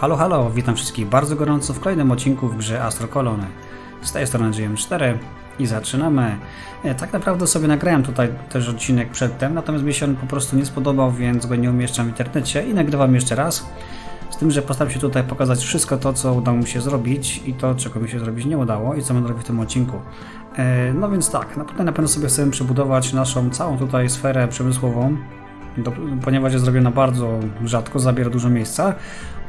Halo, halo, witam wszystkich bardzo gorąco w kolejnym odcinku w grze Astro Colony. Z tej strony GM4 i zaczynamy. E, Tak naprawdę sobie nagrałem tutaj też odcinek przedtem, natomiast mi się on po prostu nie spodobał, więc go nie umieszczam w internecie i nagrywam jeszcze raz. Z tym, że postaram się tutaj pokazać wszystko to, co udało mi się zrobić i to, czego mi się zrobić nie udało i co będę robił w tym odcinku. E, No więc tak, na pewno, na pewno sobie chcemy przebudować naszą całą tutaj sferę przemysłową, do, ponieważ jest zrobiona bardzo rzadko, zabiera dużo miejsca.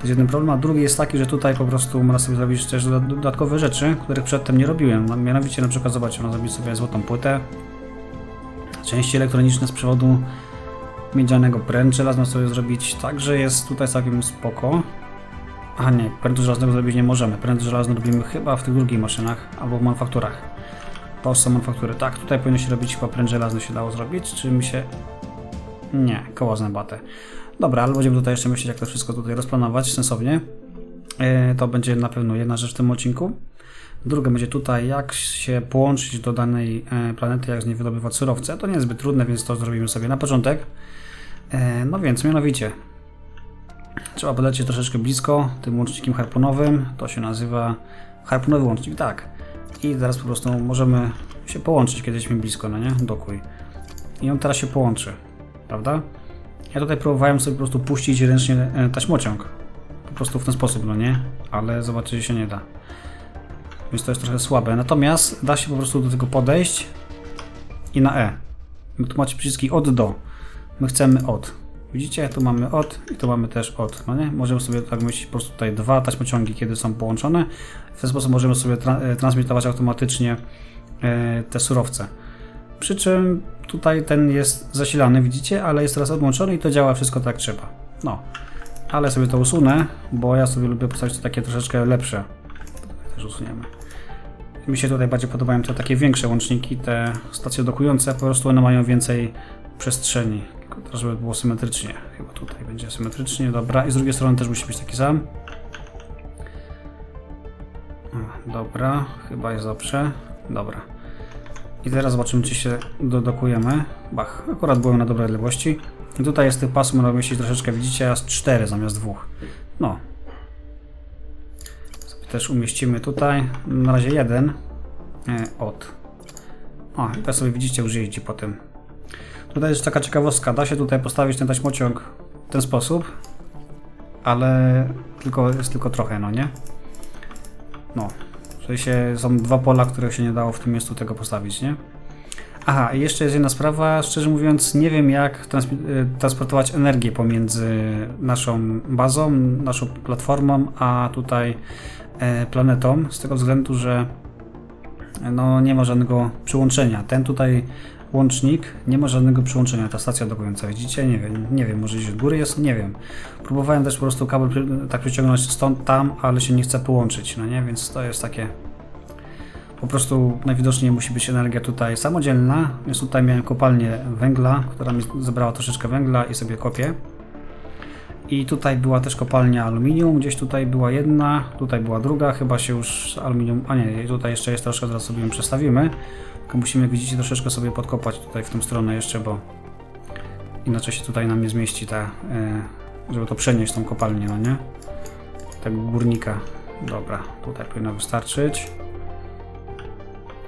Jest jeden problem, a drugi jest taki, że tutaj po prostu można sobie zrobić też doda- dodatkowe rzeczy, których przedtem nie robiłem. No, mianowicie na przykład zobaczcie, można zrobić sobie złotą płytę, części elektroniczne z przewodu miedzianego pręt żelazno sobie zrobić, także jest tutaj całkiem spoko. A nie, prętu żelaznego zrobić nie możemy. Pręt żelazny robimy chyba w tych drugich maszynach albo w manufakturach. To są manufaktury. Tak, tutaj powinno się robić chyba pręt żelazny się dało zrobić, czy mi się... Nie, koło zębate. Dobra, ale będziemy tutaj jeszcze myśleć, jak to wszystko tutaj rozplanować sensownie. E, To będzie na pewno jedna rzecz w tym odcinku. Druga będzie tutaj, jak się połączyć do danej e, planety, jak z niej wydobywać surowce. To nie jest zbyt trudne, więc to zrobimy sobie na początek. E, No więc, mianowicie, trzeba podlecieć troszeczkę blisko tym łącznikiem harpunowym. To się nazywa harpunowy łącznik, tak. I teraz po prostu możemy się połączyć, kiedy jesteśmy blisko, no nie? Dokuj. I on teraz się połączy, prawda? Ja tutaj próbowałem sobie po prostu puścić ręcznie e, taśmociąg. Po prostu w ten sposób, no nie? Ale zobaczycie, się nie da. Więc to jest trochę słabe. Natomiast da się po prostu do tego podejść i na E. My tu macie przyciski od do. My chcemy od. Widzicie? Tu mamy od i tu mamy też od. No nie? Możemy sobie tak myśleć po prostu tutaj dwa taśmociągi, kiedy są połączone. W ten sposób możemy sobie tra e, transmitować automatycznie e, te surowce. Przy czym tutaj ten jest zasilany, widzicie, ale jest teraz odłączony i to działa wszystko tak trzeba. No, ale sobie to usunę, bo ja sobie lubię postawić to takie troszeczkę lepsze. Tutaj też usuniemy. Mi się tutaj bardziej podobają te takie większe łączniki, te stacje dokujące, po prostu one mają więcej przestrzeni. Tylko żeby było symetrycznie. Chyba tutaj będzie symetrycznie, dobra. I z drugiej strony też musi być taki sam. Dobra, chyba jest dobrze. Dobra. I teraz zobaczymy, czy się dodokujemy. Bach, akurat byłem na dobrej odległości. I tutaj jest tych pasów, można mieścić troszeczkę, widzicie, aż 4 zamiast dwóch. No. Sobie też umieścimy tutaj. Na razie jeden. E, od. O, teraz sobie widzicie, już po tym. Tutaj jest taka ciekawostka. Da się tutaj postawić ten taśmociąg w ten sposób. Ale tylko, jest tylko trochę, no nie? No, w sensie są dwa pola, które się nie dało w tym miejscu tego postawić, nie? Aha, i jeszcze jest jedna sprawa. Szczerze mówiąc, nie wiem jak y, transportować energię pomiędzy naszą bazą, naszą platformą, a tutaj e, planetą, z tego względu, że no, nie ma żadnego przyłączenia. Ten tutaj łącznik nie ma żadnego przyłączenia. Ta stacja dokująca, widzicie? Nie wiem, nie wiem, może gdzieś od góry jest? Nie wiem. Próbowałem też po prostu kabel tak przyciągnąć stąd tam, ale się nie chce połączyć, no nie? Więc to jest takie po prostu najwidoczniej musi być energia tutaj samodzielna, więc tutaj miałem kopalnię węgla, która mi zebrała troszeczkę węgla i sobie kopię. I tutaj była też kopalnia aluminium, gdzieś tutaj była jedna, tutaj była druga, chyba się już aluminium, a nie, tutaj jeszcze jest troszkę, zaraz sobie ją przestawimy. Tylko musimy, jak widzicie, troszeczkę sobie podkopać tutaj w tą stronę jeszcze, bo inaczej się tutaj nam nie zmieści ta, e, żeby to przenieść tą kopalnię, no nie? Tego górnika. Dobra, tutaj powinno wystarczyć.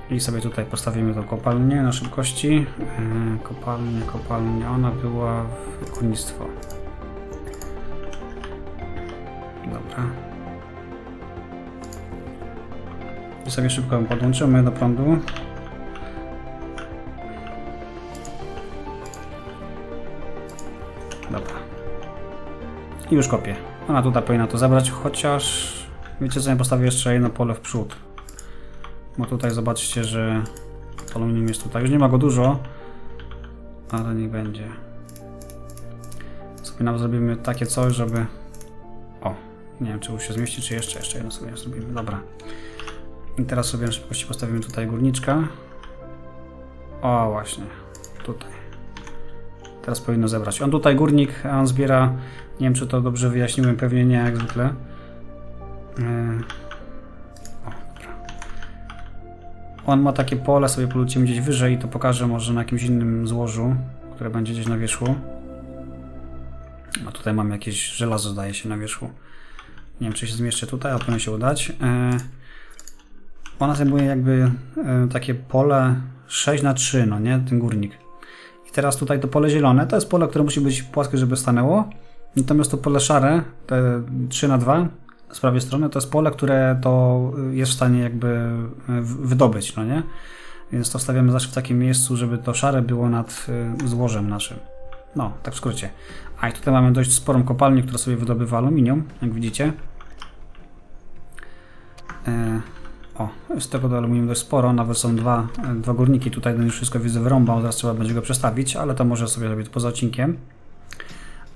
I sobie tutaj postawimy tą kopalnię na szybkości. Yy, kopalnia, kopalnia, ona była w górnictwo. Dobra. I sobie szybko ją podłączymy do prądu. I już kopię. Ona tutaj powinna to zabrać, chociaż... Wiecie co, ja postawię jeszcze jedno pole w przód. Bo tutaj zobaczcie, że aluminium jest tutaj. Już nie ma go dużo, ale niech będzie. Sobie nawet zrobimy takie coś, żeby... O, nie wiem czy już się zmieści, czy jeszcze, jeszcze jedno sobie zrobimy. Dobra. I teraz sobie na szybkości postawimy tutaj górniczka. O, właśnie. Tutaj. Teraz powinno zebrać. On tutaj górnik, a on zbiera... Nie wiem czy to dobrze wyjaśniłem, pewnie nie jak zwykle. Yy. On ma takie pole, sobie polecimy gdzieś wyżej i to pokażę może na jakimś innym złożu, które będzie gdzieś na wierzchu. A tutaj mamy jakieś żelazo, zdaje się, na wierzchu. Nie wiem, czy się zmieszczę tutaj, ale powinno się udać. E, ona zajmuje jakby e, takie pole 6 na 3 no nie? Ten górnik. Teraz tutaj to pole zielone, to jest pole, które musi być płaskie, żeby stanęło. Natomiast to pole szare, te 3 na 2 z prawej strony, to jest pole, które to jest w stanie jakby e, wydobyć, no nie? Więc to stawiamy zawsze w takim miejscu, żeby to szare było nad e, złożem naszym. No, tak w skrócie. A i tutaj mamy dość sporą kopalnię, która sobie wydobywa aluminium, jak widzicie. O, z tego do aluminium dość sporo, nawet są dwa, dwa górniki, tutaj ten już wszystko widzę wyrąbał, teraz trzeba będzie go przestawić, ale to może sobie robić poza odcinkiem.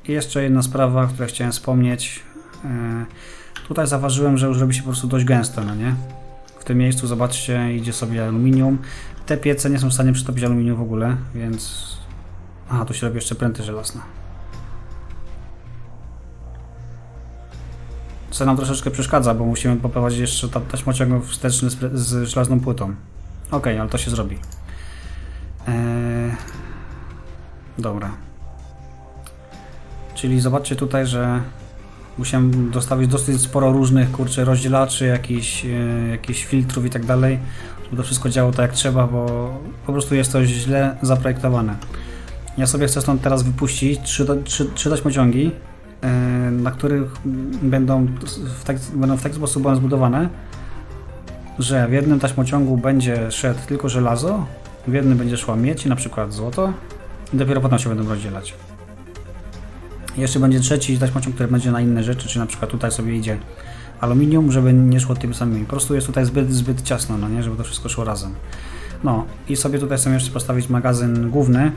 I jeszcze jedna sprawa, o której chciałem wspomnieć. E, tutaj zauważyłem, że już robi się po prostu dość gęsto, no nie? W tym miejscu, zobaczcie, idzie sobie aluminium. Te piece nie są w stanie przetopić aluminium w ogóle, więc... Aha, tu się robi jeszcze pręty żelazne. Co nam troszeczkę przeszkadza, bo musimy poprowadzić jeszcze ta taśmociąg wsteczny z, z żelazną płytą. Okej, ale to się zrobi. Eee... Dobra. Czyli zobaczcie tutaj, że musiałem dostawić dosyć sporo różnych, kurczę, rozdzielaczy, jakichś, e, jakichś filtrów i tak dalej, żeby to wszystko działało tak jak trzeba, bo po prostu jest to źle zaprojektowane. Ja sobie chcę stąd teraz wypuścić trzy, trzy, trzy taśmociągi, na których będą w, tak, będą w taki sposób zbudowane, że w jednym taśmociągu będzie szedł tylko żelazo, w jednym będzie szła miedź, na przykład złoto i dopiero potem się będą rozdzielać. Jeszcze będzie trzeci taśmociąg, który będzie na inne rzeczy, czy na przykład tutaj sobie idzie aluminium, żeby nie szło tymi samymi. Po prostu jest tutaj zbyt, zbyt ciasno, no nie, żeby to wszystko szło razem. No i sobie tutaj chcę jeszcze postawić magazyn główny,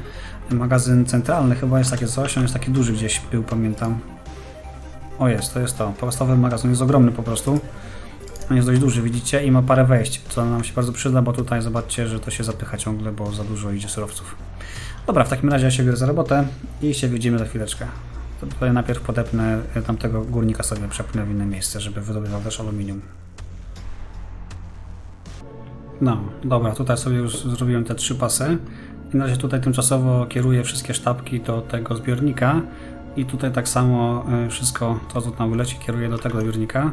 magazyn centralny, chyba jest takie coś, on jest taki duży gdzieś był, pamiętam. O jest, to jest to. Podstawowy magazyn jest ogromny po prostu. On jest dość duży, widzicie, i ma parę wejść, co nam się bardzo przyda, bo tutaj zobaczcie, że to się zapycha ciągle, bo za dużo idzie surowców. Dobra, w takim razie ja się biorę za robotę i się widzimy za chwileczkę. To tutaj najpierw podepnę e, tamtego górnika sobie, przepnę w inne miejsce, żeby wydobywał też aluminium. No, dobra, tutaj sobie już zrobiłem te trzy pasy. I na razie tutaj tymczasowo kieruję wszystkie sztabki do tego zbiornika. I tutaj tak samo e, wszystko, to co tam wyleci, kieruję do tego zbiornika.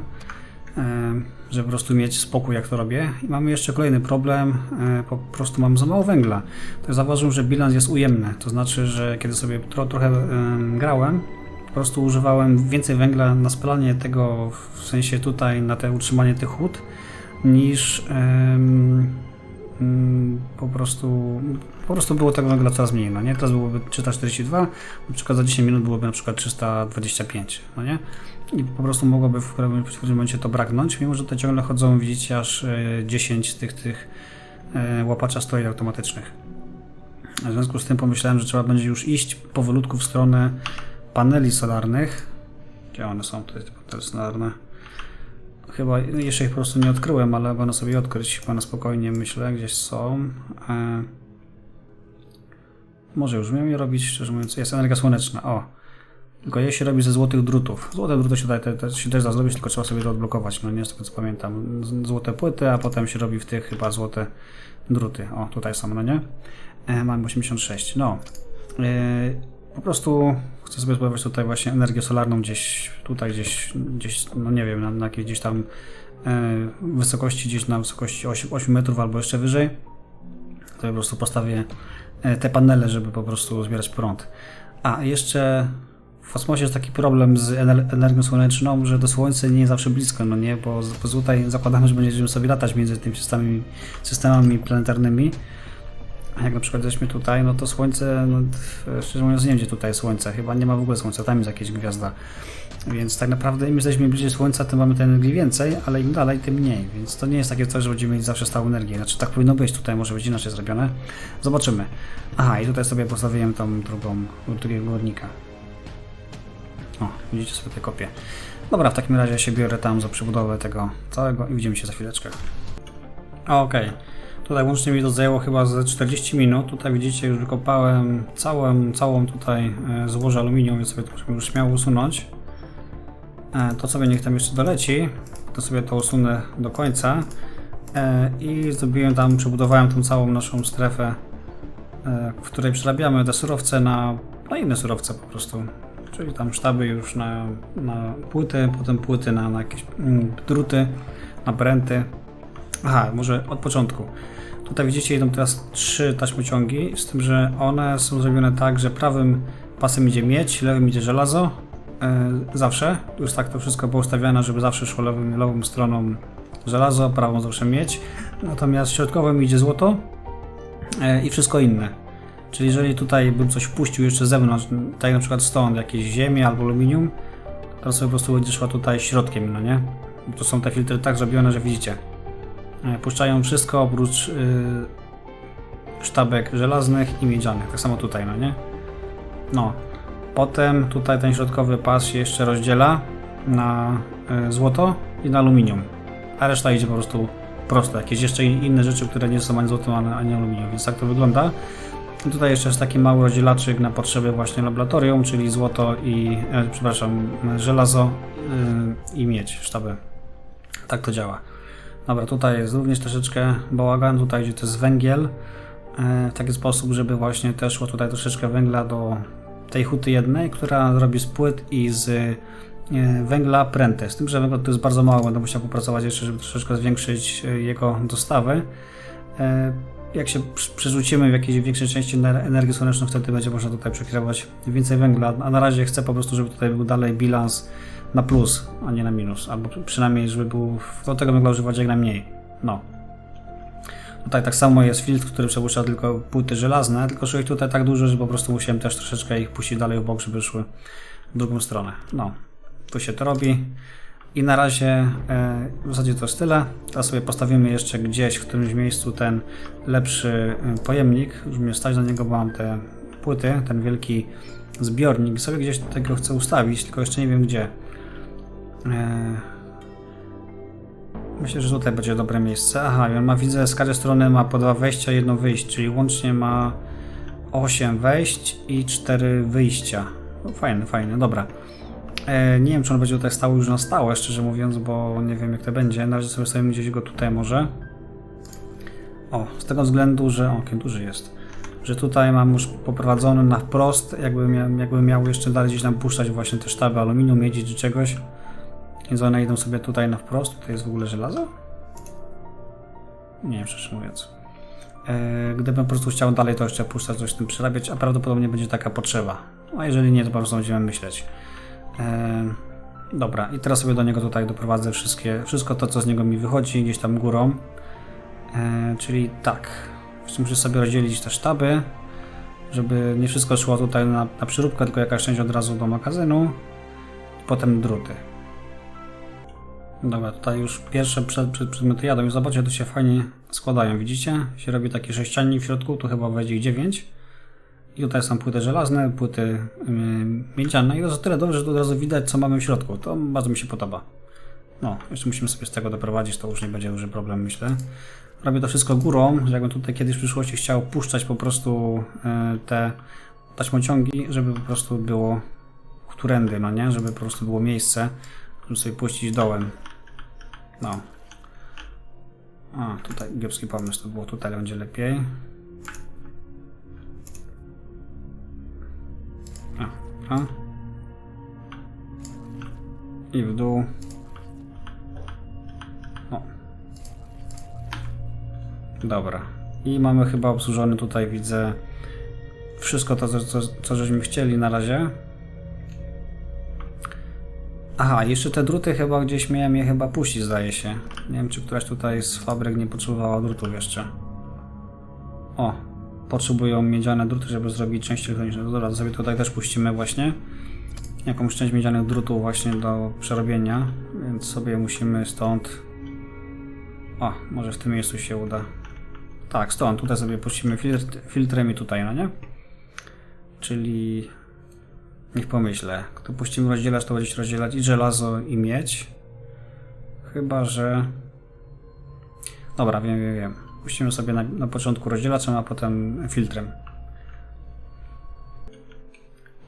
e, Żeby po prostu mieć spokój, jak to robię. I mamy jeszcze kolejny problem, e, po prostu mam za mało węgla. To zauważyłem, że bilans jest ujemny. To znaczy, że kiedy sobie tro, trochę em, grałem, po prostu używałem więcej węgla na spalanie tego, w sensie tutaj na te utrzymanie tych hut, niż po prostu po prostu było tego węgla coraz mniej, no nie? Teraz byłoby 342, na przykład za 10 minut byłoby na przykład 325, no nie? I po prostu mogłoby w którymś momencie to braknąć, mimo że te ciągle chodzą, widzicie, aż e, 10 tych, tych e, łapacza stoi automatycznych. W związku z tym pomyślałem, że trzeba będzie już iść powolutku w stronę paneli solarnych. Gdzie one są tutaj, te panele solarne? Chyba jeszcze ich po prostu nie odkryłem, ale będę sobie odkryć chyba na spokojnie, myślę, gdzieś są. E... Może już umiem je robić, szczerze mówiąc. Jest energia słoneczna, o. Tylko je się robi ze złotych drutów. Złote druty się, tutaj, te, te, się też da zrobić, tylko trzeba sobie to odblokować. No nie z tego co pamiętam. Złote płyty, a potem się robi w tych chyba złote druty. O, tutaj są, no nie? E, mam 86. No. E, po prostu chcę sobie zbudować tutaj właśnie energię solarną gdzieś tutaj, gdzieś, gdzieś no nie wiem, na, na jakiejś gdzieś tam e, wysokości, gdzieś na wysokości 8, 8 metrów albo jeszcze wyżej. To po prostu postawię e, te panele, żeby po prostu zbierać prąd. A jeszcze w kosmosie jest taki problem z ener- energią słoneczną, że do Słońca nie jest zawsze blisko, no nie? Bo, bo tutaj zakładamy, że będziemy sobie latać między tymi systemami, systemami planetarnymi. Jak na przykład jesteśmy tutaj, no to Słońce, no, szczerze mówiąc nie wiem gdzie tutaj Słońce, chyba nie ma w ogóle Słońca, tam jest jakaś gwiazda. Więc tak naprawdę im jesteśmy bliżej Słońca, tym mamy tej energii więcej, ale im dalej, tym mniej. Więc to nie jest takie coś, że będziemy mieć zawsze stałą energię. Znaczy tak powinno być, tutaj może być inaczej zrobione. Zobaczymy. Aha, i tutaj sobie postawiłem tą drugą, drugiego górnika. O, widzicie sobie te kopie. Dobra, w takim razie się biorę tam za przebudowę tego całego i widzimy się za chwileczkę. Okej. Tutaj łącznie mi to zajęło chyba ze 40 minut. Tutaj widzicie, już wykopałem całą, całą tutaj e, złoże aluminium, więc sobie to już śmiało usunąć. E, To sobie niech tam jeszcze doleci, to sobie to usunę do końca. E, I zrobiłem tam, przebudowałem tą całą naszą strefę, w której przerabiamy te surowce na, na inne surowce po prostu. czyli tam sztaby już na, na płyty, potem płyty na, na jakieś mm, druty, na pręty. Aha, może od początku. Tutaj widzicie, idą teraz trzy taśmociągi, z tym, że one są zrobione tak, że prawym pasem idzie miedź, lewym idzie żelazo. E, zawsze. Już tak to wszystko było ustawione, żeby zawsze szło lewym, lewą stroną żelazo, prawą zawsze miedź. Natomiast środkowym idzie złoto e, i wszystko inne. Czyli jeżeli tutaj bym coś wpuścił jeszcze z zewnątrz, tak na przykład stąd, jakieś ziemię albo aluminium, to sobie po prostu będzie szła tutaj środkiem, no nie? To są te filtry tak zrobione, że widzicie. E, Puszczają wszystko oprócz y, sztabek żelaznych i miedzianych. Tak samo tutaj, no nie? No. Potem tutaj ten środkowy pas się jeszcze rozdziela na y, złoto i na aluminium. A reszta idzie po prostu prosto. Jakieś jeszcze in- inne rzeczy, które nie są ani złotem, ani, aluminium. Więc tak to wygląda. I tutaj jeszcze jest taki mały rozdzielaczyk na potrzeby właśnie laboratorium, czyli złoto i, e, przepraszam, żelazo y, i miedź, sztaby. Tak to działa. Dobra, tutaj jest również troszeczkę bałagan, tutaj gdzie to jest węgiel, e, w taki sposób, żeby właśnie też szło tutaj troszeczkę węgla do tej huty jednej, która robi z płyt i z e, węgla pręty. Z tym, że węgla to jest bardzo mało, będę musiał popracować jeszcze, żeby troszeczkę zwiększyć e, jego dostawy. E, Jak się przerzucimy w jakiejś większej części ener- energii słoneczną, wtedy będzie można tutaj przekierować więcej węgla, a na razie chcę po prostu, żeby tutaj był dalej bilans na plus, a nie na minus, albo przynajmniej, żeby był do tego węgla używać jak najmniej. No. Tutaj tak samo jest filtr, który przepuszcza tylko płyty żelazne, tylko że ich tutaj tak dużo, że po prostu musiałem też troszeczkę ich puścić dalej w bok, żeby szły w drugą stronę. No, tu się to robi. I na razie e, w zasadzie to jest tyle. Teraz sobie postawimy jeszcze gdzieś w którymś miejscu ten lepszy e, pojemnik. Już mnie stać na niego, bo mam te płyty, ten wielki zbiornik. Sobie gdzieś tego chcę ustawić, tylko jeszcze nie wiem gdzie. E, Myślę, że tutaj będzie dobre miejsce. Aha, on ma, widzę, z każdej strony ma po dwa wejścia, jedno wyjście, czyli łącznie ma 8 wejść i 4 wyjścia. No, fajne, fajne, dobra. E, nie wiem, czy on będzie tutaj stał już na stałe, szczerze mówiąc, bo nie wiem jak to będzie. Na razie sobie stawimy gdzieś go tutaj może. O, z tego względu, że... O, jaki duży jest. Że tutaj mam już poprowadzony na wprost, jakby, mia, jakby miał jeszcze dalej gdzieś tam puszczać właśnie te sztaby aluminium, miedzi czy czegoś. Więc one idą sobie tutaj na wprost. Tutaj jest w ogóle żelazo? Nie wiem, szczerze mówiąc. E, Gdybym po prostu chciał dalej to jeszcze puszczać, coś z tym przerabiać, a prawdopodobnie będzie taka potrzeba. A jeżeli nie, to po prostu będziemy myśleć. E, dobra, i teraz sobie do niego tutaj doprowadzę wszystkie, wszystko to, co z niego mi wychodzi, gdzieś tam górą. E, czyli tak, muszę sobie rozdzielić te sztaby, żeby nie wszystko szło tutaj na, na przyróbkę, tylko jakaś część od razu do magazynu. Potem druty. Dobra, tutaj już pierwsze przed, przed, przedmioty jadą i zobaczcie, tu się fajnie składają, widzicie? Się robi taki sześciannik w środku, tu chyba wejdzie ich 9. I tutaj są płyty żelazne, płyty yy, miedziane i to jest tyle dobrze, że od razu widać co mamy w środku. To bardzo mi się podoba. No, jeszcze musimy sobie z tego doprowadzić, to już nie będzie duży problem, myślę. Robię to wszystko górą, że jakbym tutaj kiedyś w przyszłości chciał puszczać po prostu yy, te taśmociągi, żeby po prostu było którędy, no nie? Żeby po prostu było miejsce, żeby sobie puścić dołem. No. A, tutaj kiepski pomysł, to było tutaj będzie lepiej. A, a. I w dół. O. Dobra. I mamy chyba obsłużony tutaj, widzę, wszystko to, co, co żeśmy chcieli na razie. Aha, jeszcze te druty chyba gdzieś miałem je chyba puścić, zdaje się. Nie wiem, czy któraś tutaj z fabryk nie potrzebowała drutów jeszcze. O, potrzebują miedziane druty, żeby zrobić część elektroniczne. No Dobra, sobie tutaj też puścimy właśnie jakąś część miedzianych drutów właśnie do przerobienia, więc sobie musimy stąd... O, może w tym miejscu się uda. Tak, stąd, tutaj sobie puścimy filtr, filtrem i tutaj, no nie? Czyli... Niech pomyślę. Gdy puścimy rozdzielacz, to będzie rozdzielać i żelazo, i miedź. Chyba, że... Dobra, wiem, wiem, wiem. Puścimy sobie na, na początku rozdzielaczem, a potem filtrem.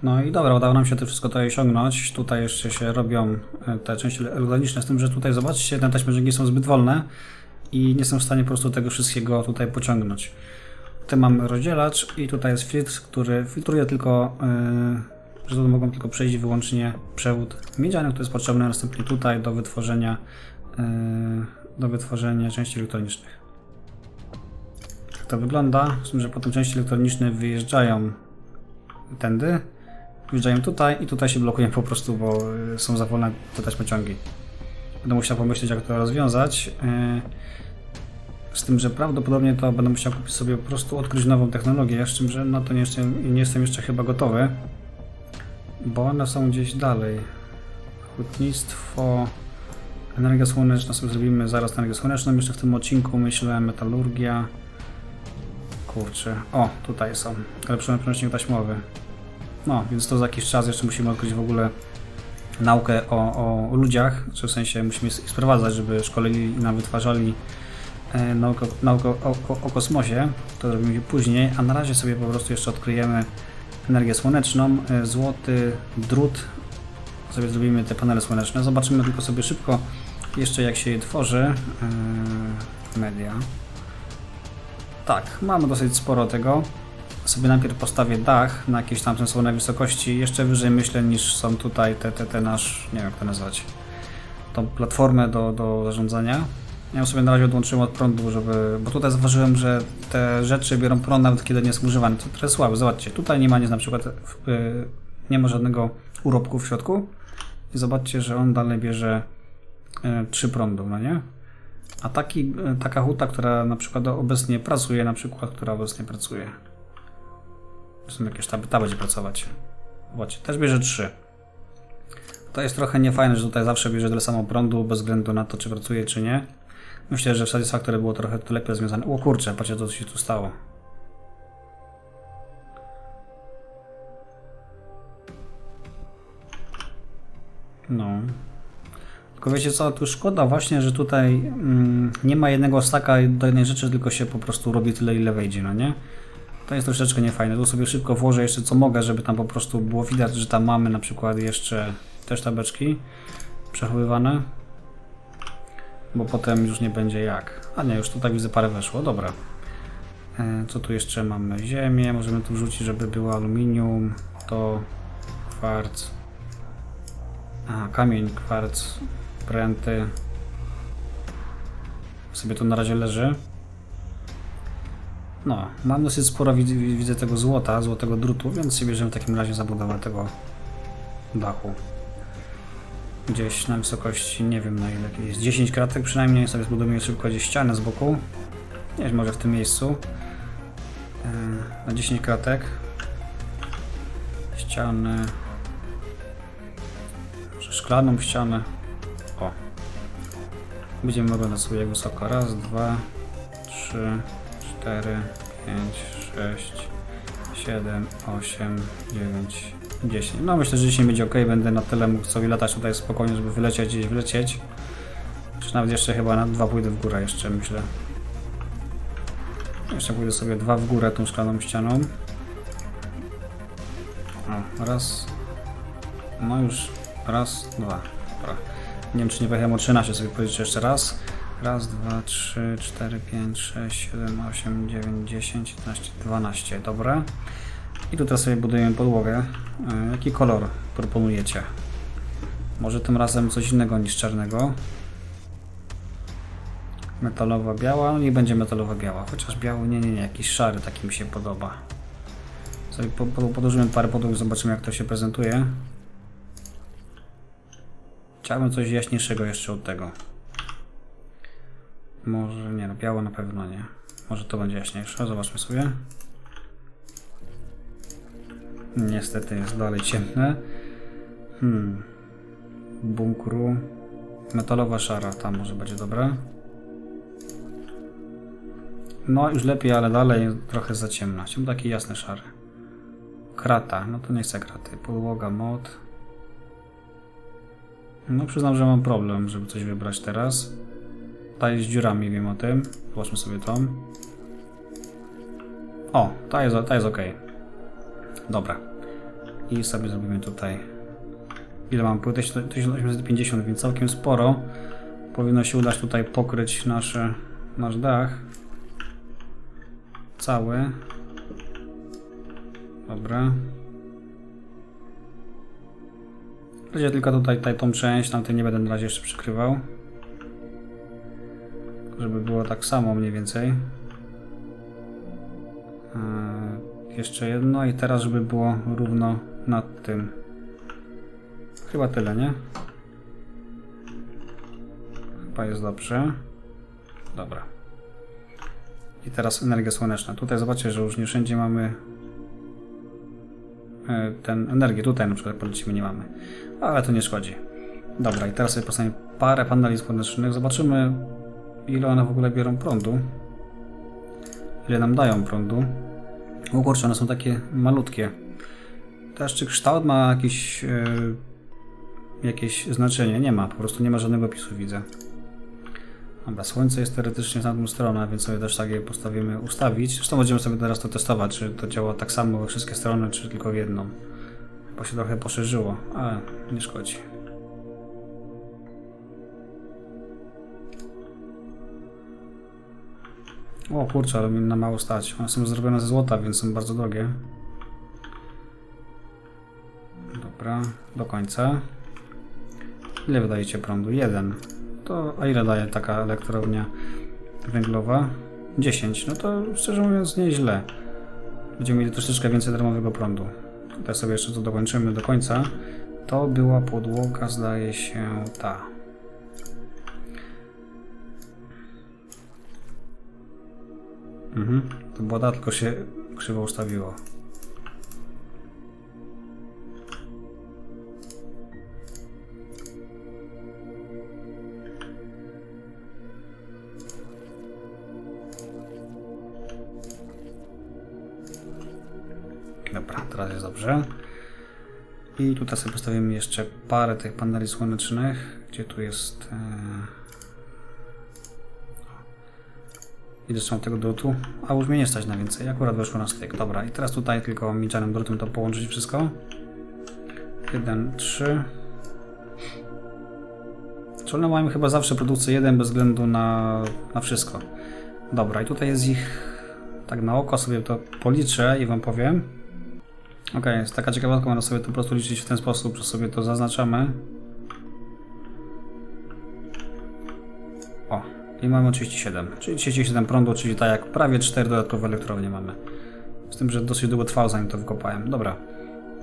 No i dobra, udało nam się to wszystko tutaj osiągnąć. Tutaj jeszcze się robią e, te części elektroniczne, z tym, że tutaj zobaczcie, te taśmierzyki są zbyt wolne i nie są w stanie po prostu tego wszystkiego tutaj pociągnąć. Tutaj mamy rozdzielacz i tutaj jest filtr, który filtruje tylko że to mogą tylko przejść wyłącznie przewód miedziany, który jest potrzebny następnie tutaj do wytworzenia, yy, do wytworzenia części elektronicznych. Tak to wygląda, z tym, że potem części elektroniczne wyjeżdżają tędy, wjeżdżają tutaj i tutaj się blokują po prostu, bo y, są za wolne te taśmociągi. Będę musiał pomyśleć, jak to rozwiązać. y, Z tym, że prawdopodobnie to będę musiał kupić sobie po prostu odkryć nową technologię, z czym, że na to nie jestem, nie jestem jeszcze chyba gotowy, bo one są gdzieś dalej. Hutnictwo, energia słoneczna sobie zrobimy zaraz energię słoneczną, jeszcze w tym odcinku myślę metalurgia. Kurczę, o tutaj są, lepszy przenośnik taśmowy. No, więc to za jakiś czas jeszcze musimy odkryć w ogóle naukę o, o ludziach, czy w sensie musimy ich sprowadzać, żeby szkolili i nam wytwarzali e, naukę, naukę o, o, o kosmosie. To zrobimy później, a na razie sobie po prostu jeszcze odkryjemy energię słoneczną, e, złoty drut. Sobie zrobimy te panele słoneczne. Zobaczymy tylko sobie szybko jeszcze jak się je tworzy. E, media. Tak, mamy dosyć sporo tego sobie najpierw postawię dach na jakiejś tam sensownej wysokości, jeszcze wyżej myślę niż są tutaj te, te, te nasz, nie wiem jak to nazwać, tą platformę do, do zarządzania. Ja sobie na razie odłączyłem od prądu, żeby, bo tutaj zauważyłem, że te rzeczy biorą prąd nawet kiedy nie jest używane. To trochę słabe, zobaczcie, tutaj nie ma nic na przykład, y, nie ma żadnego urobku w środku i zobaczcie, że on dalej bierze y, 3 prądu, no nie? A taki, y, taka huta, która na przykład obecnie pracuje, na przykład, która obecnie pracuje, są jakieś ta, ta będzie pracować. Zobaczcie, też bierze 3. To jest trochę niefajne, że tutaj zawsze bierze tyle samo prądu, bez względu na to, czy pracuje, czy nie. Myślę, że w Satisfactory było trochę to lepiej rozwiązane. O kurczę, patrzcie, co się tu stało. No. Tylko wiecie co, tu szkoda właśnie, że tutaj mm, nie ma jednego staka do jednej rzeczy, tylko się po prostu robi tyle, ile wejdzie, no nie? To jest troszeczkę niefajne. Tu sobie szybko włożę jeszcze co mogę, żeby tam po prostu było widać, że tam mamy na przykład jeszcze też tabeczki przechowywane. Bo potem już nie będzie jak. A nie, już tutaj widzę parę weszło, dobra. E, Co tu jeszcze mamy? Ziemię, możemy tu wrzucić, żeby było aluminium, to kwarc. Aha, kamień, kwarc, pręty. Sobie tu na razie leży. No, mam dosyć sporo, widzę, widzę tego złota, złotego drutu, więc sobie bierzemy w takim razie zabudowę tego dachu. Gdzieś na wysokości, nie wiem na ile jest, 10 kratek przynajmniej, sobie zbudujemy szybko gdzieś ścianę z boku. Nie wiem, może w tym miejscu. Yy, Na 10 kratek. Ściany. Może szklaną ścianę. O. Będziemy oglądać sobie jak wysoko. Raz, dwa, trzy, 4, 5, 6, 7, 8, 9, 10. No myślę, że dzisiaj będzie ok. Będę na tyle mógł sobie latać tutaj spokojnie, żeby wylecieć gdzieś, wlecieć. Czy nawet jeszcze chyba na dwa pójdę w górę jeszcze, myślę. Jeszcze pójdę sobie dwa w górę tą szklaną ścianą. O, raz. No już. Raz, dwa. Dobra. Nie wiem, czy nie pojechałem o 13, sobie powiedzieć jeszcze raz. Raz, dwa, trzy, cztery, pięć, sześć, siedem, osiem, dziewięć, dziesięć, jedenaście, dwanaście. Dobra. I tutaj sobie budujemy podłogę. E, Jaki kolor proponujecie? Może tym razem coś innego niż czarnego. Metalowa biała? No nie będzie metalowa biała. Chociaż biały, nie, nie, nie. Jakiś szary taki mi się podoba. Sobie po, po, podłożymy parę podłóg, zobaczymy jak to się prezentuje. Chciałbym coś jaśniejszego jeszcze od tego. Może nie, no na pewno nie. Może to będzie jaśniejsze. Zobaczmy sobie. Niestety jest dalej ciemne. Hmm. Bunkru. Metalowa szara, tam może będzie dobra. No już lepiej, ale dalej trochę za ciemno. Chciałbym taki jasny szary. Krata, no to nie chcę kraty. Podłoga mod. No przyznam, że mam problem, żeby coś wybrać teraz. Ta jest z dziurami, wiem o tym. Zobaczmy sobie tą. O, ta jest, ta jest ok. Dobra. I sobie zrobimy tutaj. Ile mam płyt? 1850, więc całkiem sporo. Powinno się udać tutaj pokryć nasze, nasz dach. Cały. Dobra. W tylko tutaj, tutaj tą część, tamtej nie będę na razie jeszcze przykrywał. Żeby było tak samo mniej więcej. Jeszcze jedno i teraz, żeby było równo nad tym. Chyba tyle, nie? Chyba jest dobrze. Dobra. I teraz energia słoneczna. Tutaj zobaczcie, że już nie wszędzie mamy e, ten energię. Tutaj na przykład polecimy nie mamy. Ale to nie szkodzi. Dobra, i teraz sobie postawimy parę paneli słonecznych. Zobaczymy, ile one w ogóle biorą prądu. Ile nam dają prądu. O kurczę, one są takie malutkie. Też czy kształt ma jakiś, e, jakieś znaczenie? Nie ma, po prostu nie ma żadnego opisu, widzę. Dobra, słońce jest teoretycznie w tamtą stronę, więc sobie też tak je postawimy ustawić. Zresztą będziemy sobie teraz to testować, czy to działa tak samo we wszystkie strony, czy tylko w jedną. Bo się trochę poszerzyło, ale nie szkodzi. O kurczę, ale mi na mało stać. One są zrobione ze złota, więc są bardzo drogie. Dobra, do końca. Ile wydajecie prądu? Jeden. To, a ile daje taka elektrownia węglowa? 10. No to szczerze mówiąc nieźle. Będziemy mieli troszeczkę więcej darmowego prądu. Tutaj sobie jeszcze to dokończymy do końca. To była podłoga, zdaje się, ta. Mhm. To ta, tylko się krzywo ustawiło. Dobra, teraz jest dobrze. I tutaj sobie postawimy jeszcze parę tych paneli słonecznych. Gdzie tu jest... E... Ile trzeba tego drutu? A już mnie nie stać na więcej. Akurat weszło na styk. Dobra, i teraz tutaj tylko miczanym drutem to połączyć wszystko. 1, 3. Czy mają chyba zawsze produkcję 1 bez względu na, na wszystko. Dobra, i tutaj jest ich... Tak na oko sobie to policzę i Wam powiem. Ok, jest taka ciekawostka, można sobie to po prostu liczyć w ten sposób, że sobie to zaznaczamy. O, i mamy 37, czyli 37 prądu, czyli tak jak prawie 4 dodatkowe elektrownie mamy. Z tym, że dosyć długo trwało zanim to wykopałem. Dobra,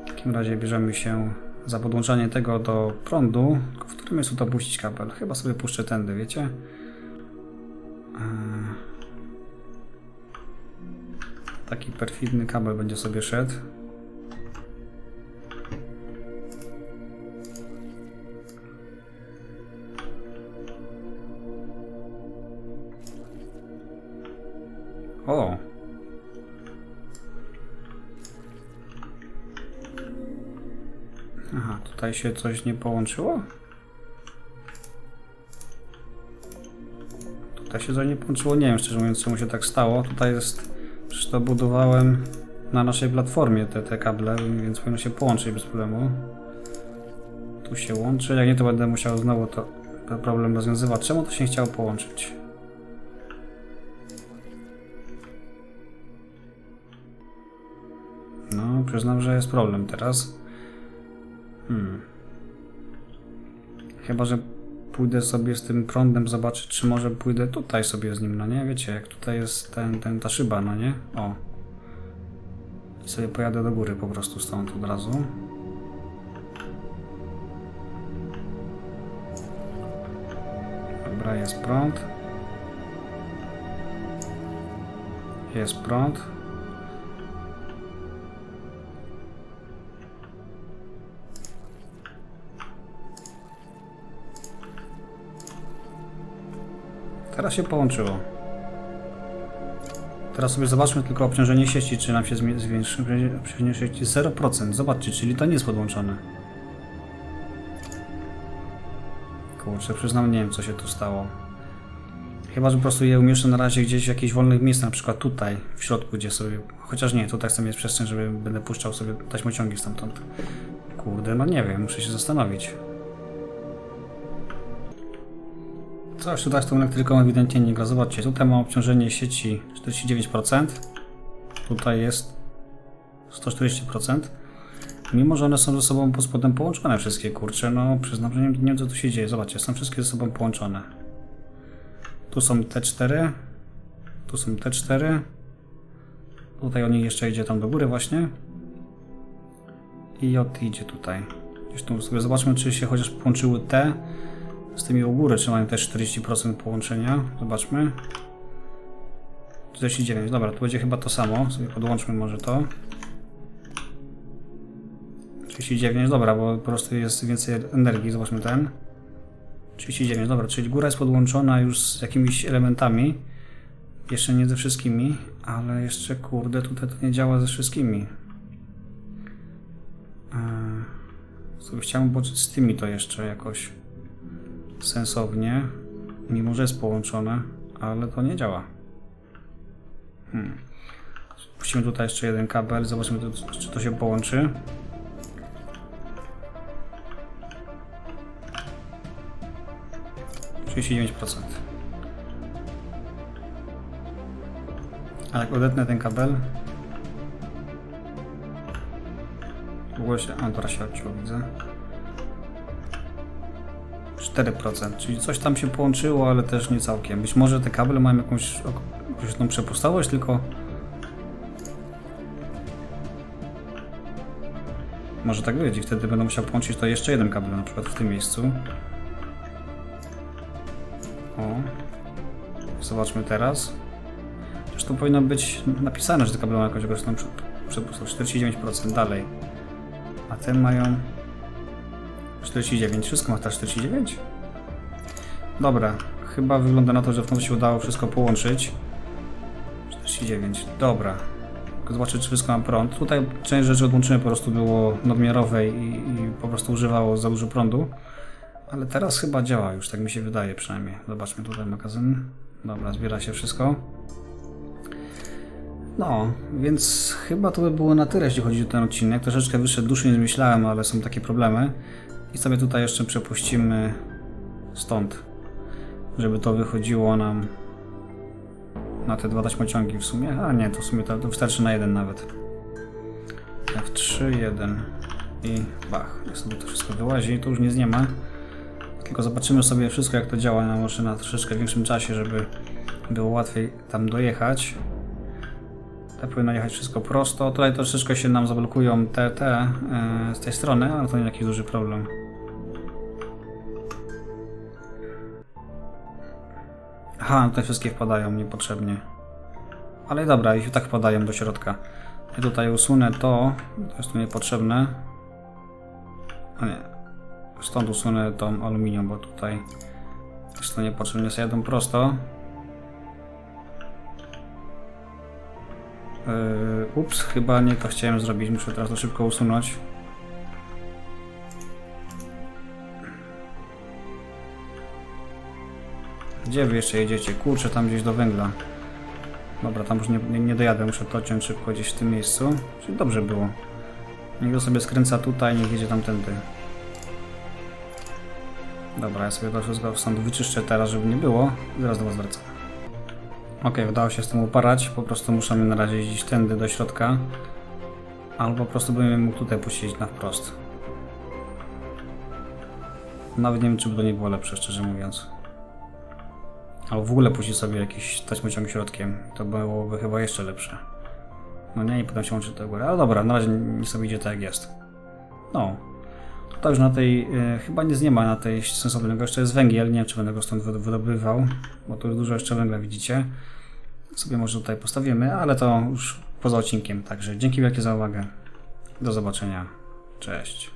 w takim razie bierzemy się za podłączanie tego do prądu. W którym miejscu to puścić kabel? Chyba sobie puszczę tędy, wiecie? Eee... Taki perfidny kabel będzie sobie szedł. Się coś nie połączyło? Tutaj się coś nie połączyło, nie wiem szczerze mówiąc czemu się tak stało. Tutaj jest, przecież to budowałem na naszej platformie te, te kable, więc powinno się połączyć bez problemu. Tu się łączy, jak nie to będę musiał znowu to, problem rozwiązywać. Czemu to się nie chciało połączyć? No, przyznam, że jest problem teraz. Chyba, że pójdę sobie z tym prądem zobaczyć, czy może pójdę tutaj sobie z nim, no nie? Wiecie, jak tutaj jest ten, ten, ta szyba, no nie? O. I sobie pojadę do góry po prostu stąd od razu. Dobra, jest prąd. Jest prąd. Teraz się połączyło. Teraz sobie zobaczmy tylko obciążenie sieci, czy nam się zwiększy. Obciążenie sieci 0%. Zobaczcie, czyli to nie jest podłączone. Kurczę, przyznam, nie wiem co się tu stało. Chyba, że po prostu je umieszczę na razie gdzieś w jakichś wolnych miejscach, na przykład tutaj, w środku, gdzie sobie... Chociaż nie, tutaj chcę mieć przestrzeń, żeby będę puszczał sobie taśmociągi stamtąd. Kurde, no nie wiem, muszę się zastanowić. Coś tutaj z tą elektryką ewidentnie nie gra. Zobaczcie, tutaj mam obciążenie sieci 49%. Tutaj jest 140%. Mimo, że one są ze sobą pod spodem połączone wszystkie, kurczę, no przyznam, że nie, wiem co tu się dzieje. Zobaczcie, są wszystkie ze sobą połączone. Tu są te cztery, tu są te cztery. Tutaj oni jeszcze idzie tam do góry właśnie. I J idzie tutaj. Zobaczmy, czy się chociaż połączyły te z tymi u góry, czy mają też 40% połączenia. Zobaczmy. 49, dobra, tu będzie chyba to samo. Sobie podłączmy może to. 39, dobra, bo po prostu jest więcej energii. Zobaczmy ten. 39, dobra, czyli góra jest podłączona już z jakimiś elementami. Jeszcze nie ze wszystkimi, ale jeszcze kurde, tutaj to nie działa ze wszystkimi. Eee, sobie chciałem z tymi to jeszcze jakoś sensownie, mimo że jest połączone, ale to nie działa. Hmm. Tutaj jeszcze jeden kabel, zobaczymy to, czy to się połączy. Procent. A jak odetnę ten kabel... W ogóle się... A, teraz się odciął, widzę. 4%, czyli coś tam się połączyło, ale też nie całkiem. Być może te kable mają jakąś określoną przepustowość, tylko... Może tak być i wtedy będę musiał połączyć to jeszcze jeden kabel, na przykład w tym miejscu. O. Zobaczmy teraz. Zresztą powinno być napisane, że te kable mają jakąś określoną prze- przepustowość. 49% dalej. A te mają 49. Wszystko ma teraz 49? Dobra, chyba wygląda na to, że w końcu się udało wszystko połączyć. 49, dobra. Zobaczę, czy wszystko ma prąd. Tutaj część rzeczy odłączymy po prostu było nadmiarowe i, i po prostu używało za dużo prądu. Ale teraz chyba działa już, tak mi się wydaje przynajmniej. Zobaczmy tutaj magazyn. Dobra, zbiera się wszystko. No, więc chyba to by było na tyle, jeśli chodzi o ten odcinek. Troszeczkę wyszedł dłuższy niż myślałem, ale są takie problemy. I sobie tutaj jeszcze przepuścimy stąd, żeby to wychodziło nam na te dwa taśmociągi w sumie. A nie, to w sumie to, to wystarczy na jeden nawet. F3, 1 i bach. Jak sobie to wszystko wyłazi, to już nic nie ma. Tylko zobaczymy sobie wszystko jak to działa może na troszeczkę większym czasie, żeby było łatwiej tam dojechać. Te powinno jechać wszystko prosto. Tutaj troszeczkę się nam zablokują te, te e, z tej strony, ale to nie jakiś duży problem. Aha, tutaj wszystkie wpadają niepotrzebnie. Ale dobra, i tak wpadają do środka. Ja tutaj usunę to, to jest tu niepotrzebne. A nie. Stąd usunę tą aluminium, bo tutaj jest to niepotrzebne. Sobie jadą prosto. Ups, chyba nie to chciałem zrobić. Muszę teraz to szybko usunąć. Gdzie wy jeszcze jedziecie? Kurczę, tam gdzieś do węgla. Dobra, tam już nie, nie, nie dojadę, muszę to ciąć szybko gdzieś w tym miejscu. Czyli dobrze było. Niech go sobie skręca tutaj, niech jedzie tamtędy. Dobra, ja sobie to wszystko stąd wyczyszczę teraz, żeby nie było. Zaraz do was wracam. Ok, udało się z tym uparać. Po prostu muszę na razie jeździć tędy do środka. Albo po prostu bym mógł tutaj puścić na wprost. Nawet nie wiem, czy by to nie było lepsze, szczerze mówiąc. Albo w ogóle puścić sobie jakiś taśmociąg środkiem. To byłoby chyba jeszcze lepsze. No nie, i potem się łączy do góry. Ale dobra, na razie nie sobie idzie tak jak jest. No. Tutaj już na tej, e, chyba nic nie ma na tej sensownego. Jeszcze jest węgiel, nie wiem czy będę go stąd wydo- wydobywał, bo tu dużo jeszcze węgla, widzicie. Sobie może tutaj postawimy, ale to już poza odcinkiem. Także dzięki wielkie za uwagę. Do zobaczenia. Cześć.